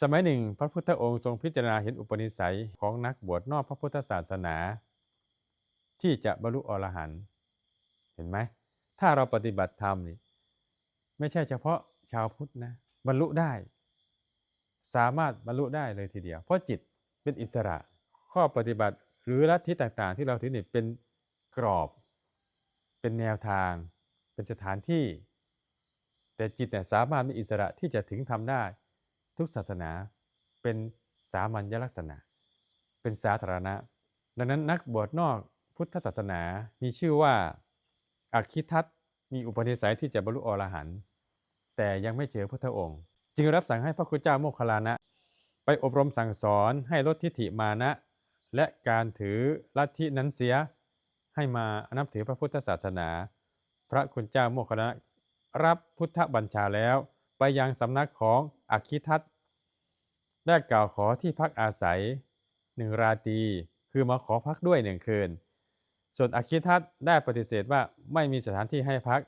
สมัยหนึ่ง พระพุทธองค์ทรงพิจารณาเห็นอุปนิสัยของนักบวชนอกพระพุทธศาสนา ที่จะบรรลุอรหันต์เห็นไหมถ้าเราปฏิบัติธรรมนี่ไม่ใช่เฉพาะชาวพุทธนะบรรลุได้ สามารถบรรลุได้เลยทีเดียว เพราะจิตเป็นอิสระ ข้อปฏิบัติหรือลัทธิต่างๆ ที่เราถือนี่เป็นกรอบ เป็นแนวทาง เป็นสถานที่ แต่จิตเนี่ยสามารถมีอิสระที่จะถึงทำได้ ทุกศาสนาเป็นสามัญลักษณะ เป็นสาธารณะ ดังนั้นนักบวชนอกพุทธศาสนามีชื่อว่าอักคิทัตมีอุปนิสัยที่จะบรรลุอรหันต์แต่ยังไม่เจอพระองค์ จึงรับสั่งให้พระคุณเจ้าโมคคัลลานะ ไปอบรมสั่งสอนให้ลดทิฏฐิมานะ และการถือลัทธินั้นเสียให้มานับถือพระพุทธศาสนา พระคุณเจ้าโมคคัลลานะรับพุทธบัญชาแล้วไปยังสำนักของอักคิทัต ได้กล่าวขอที่พักอาศัยหนึ่งราตรีคือมาขอพักด้วยหนึ่งคืน ส่วนอคิทัตได้ปฏิเสธว่าไม่มีสถานที่ให้พัก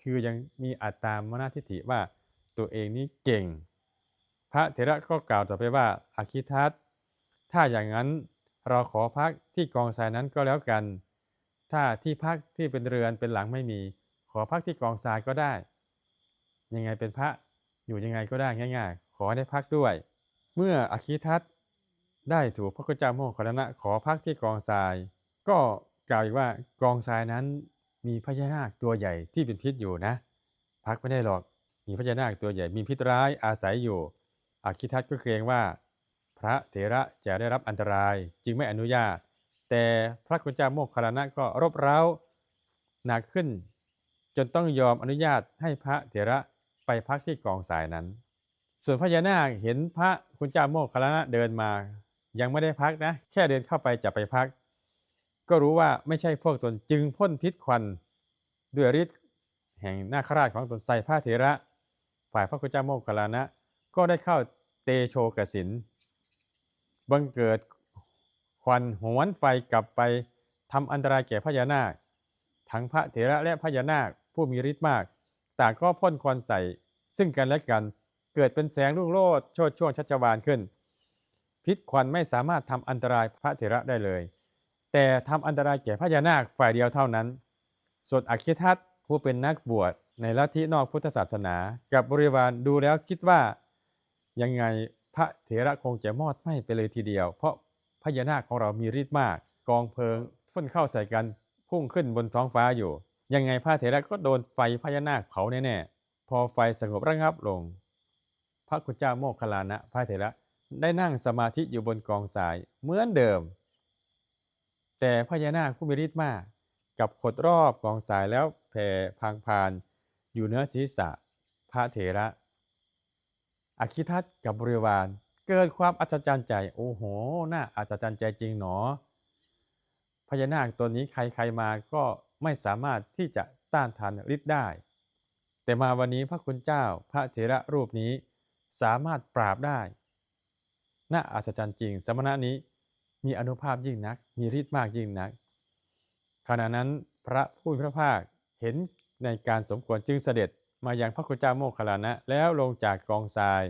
คือยังมีอัตตามนาทิฏฐิว่าตัวเองนี้เก่ง พระเถระก็กล่าวต่อไปว่าอาคิทัตถ้าอย่างนั้นเราขอพักที่กองทรายนั้นก็แล้วกัน ถ้าที่พักที่เป็นเรือนเป็นหลังไม่มี ขอพักที่กองทรายก็ได้ ยังไงเป็นพระอยู่ยังไงก็ได้ง่าย ๆ ขอได้พักด้วย เมื่ออคิทัตได้ถูกพระกุจาโมคคัลลานะขอพักที่กองทราย ก็กล่าวอีกว่ากองทรายนั้นมีพญานาคตัวใหญ่ที่เป็นพิษอยู่นะ พักไม่ได้หรอกมีพญานาคตัวใหญ่มีพิษร้ายอาศัยอยู่อคิทัตก็เกรงว่า พระเถระจะได้รับอันตรายจึงไม่อนุญาต แต่พระกุจาโมคคัลลานะก็รบเร้าหนักขึ้น จนต้องยอมอนุญาตให้พระเถระไปพักที่กองสายนั้น ส่วนพญานาคเห็นพระคุณเจ้าโมคคัลลานะเดินมา ยังไม่ได้พักนะ แค่เดินเข้าไปจะไปพัก ก็รู้ว่าไม่ใช่พวกตนจึงพ่นพิษควันด้วยฤทธิ์แห่งนาคราชของตนใส่พระเถระ ฝ่ายพระคุณเจ้าโมคคัลลานะ ก็ได้เข้าเตโชกสินบังเกิดควันหวนไฟกลับไปทำอันตรายแก่พญานาค ทั้งพระเถระและพญานาคผู้มีฤทธิ์มาก ต่างก็พ่นควันใส่ซึ่งกันและกัน เกิดเป็นแสงรุ่งโรจน์โชดช่วงชัชวานขึ้น พิษควันไม่สามารถทำอันตรายพระเถระได้เลย แต่ทำอันตรายแก่พญานาคฝ่ายเดียวเท่านั้น ส่วนอักขิทัตผู้เป็นนักบวชในลัทธินอกพุทธศาสนา กับบริวารดูแล้วคิดว่า ยังไงพระเถระคงจะมอดไหม้ไปเลยทีเดียว เพราะพญานาคของเรามีฤทธิ์มาก กองเพลิงพ่นเข้าใส่กันพุ่งขึ้นบนท้องฟ้าอยู่ ยังไงพระเถระก็โดนไฟพญานาคเผาแน่ๆพอไฟสงบระงับลง พระคุณเจ้าโมคคัลลานะพระเถระได้นั่งสมาธิอยู่บนกองทรายเหมือนเดิม แต่พญานาคผู้มีฤทธิ์มากกับขดรอบกองทรายแล้วแผ่พังพาน อยู่เนื้อศีรษะ พระเถระ อคิทัตกับบริวาร เกิดความอัศจรรย์ใจ โอ้โหน่าอัศจรรย์ใจจริงหนอ พญานาคตัวนี้ใครๆมาก็ไม่สามารถที่จะต้านทานฤทธิ์ได้ แต่มาวันนี้พระคุณเจ้าพระเถระรูปนี้ สามารถปราบได้ น่าอัศจรรย์จริง สมณะนี้มีอนุภาพยิ่งนัก มีฤทธิ์มากยิ่งนัก ขณะนั้นพระผู้มีพระภาคเห็นในการสมควรจึงเสด็จมายังพระคุณเจ้าโมคคัลลานะ แล้วลงจากกองทราย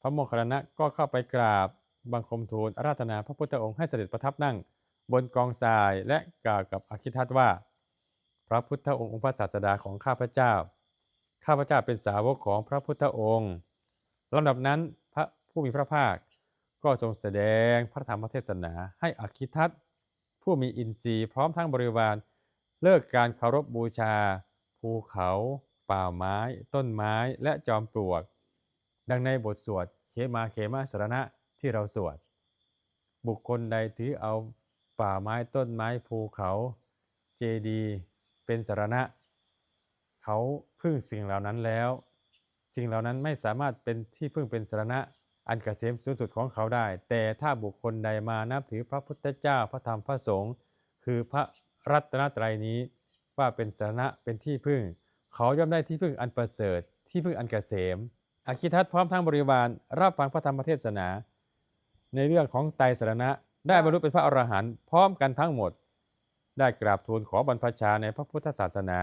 พระโมคคัลลานะก็เข้าไปกราบบังคมทูลอาราธนาพระพุทธองค์ให้เสด็จประทับนั่ง บนกองทรายและกล่าวกับอคิทัตว่า พระพุทธองค์องค์พระศาสดาของข้าพเจ้า ข้าพเจ้าเป็นสาวกของพระพุทธองค์ ลำดับนั้นพระผู้มีพระภาคก็ทรงแสดงพระธรรมเทศนาให้อคิทัตผู้มีอินทรีย์พร้อมทั้งบริวาร เลิกการเคารพบูชา ภูเขา ป่าไม้ ต้นไม้และจอมปลวก ดังในบทสวดเขมาเขมาสรณะที่เราสวด บุคคลใดถือเอาป่าไม้ต้นไม้ภูเขาเจดีย์เป็นสรณะ เขาพึ่งสิ่งเหล่านั้นแล้ว สิ่งเหล่านั้นไม่สามารถเป็นที่พึ่งเป็นสรณะอันเกษมสูงสุดของเขาได้ แต่ถ้าบุคคลใดมานับถือพระพุทธเจ้าพระธรรมพระสงฆ์คือพระรัตนตรัยนี้ว่าเป็นสรณะเป็นที่พึ่ง เขาย่อมได้ที่พึ่งอันประเสริฐ ที่พึ่งอันเกษมอาคิทัตพร้อมทั้งบริวารรับฟังพระธรรมเทศนา ในเรื่องของไตรสรณะได้บรรลุเป็นพระอรหันต์พร้อมกันทั้งหมด ได้กราบทูลขอบรรพชาในพระพุทธศาสนา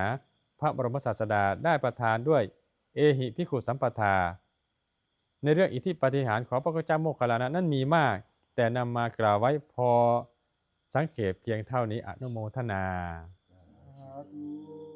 พระบรมศาสดาได้ประทานด้วย เอหิพิขุสัมปทา ในเรื่องอิทธิปฏิหารของพระพุทธเจ้าโมคคัลลานะนั้นมีมาก แต่นำมากล่าวไว้พอสังเขปเพียงเท่านี้อนุโมทนาสาธุ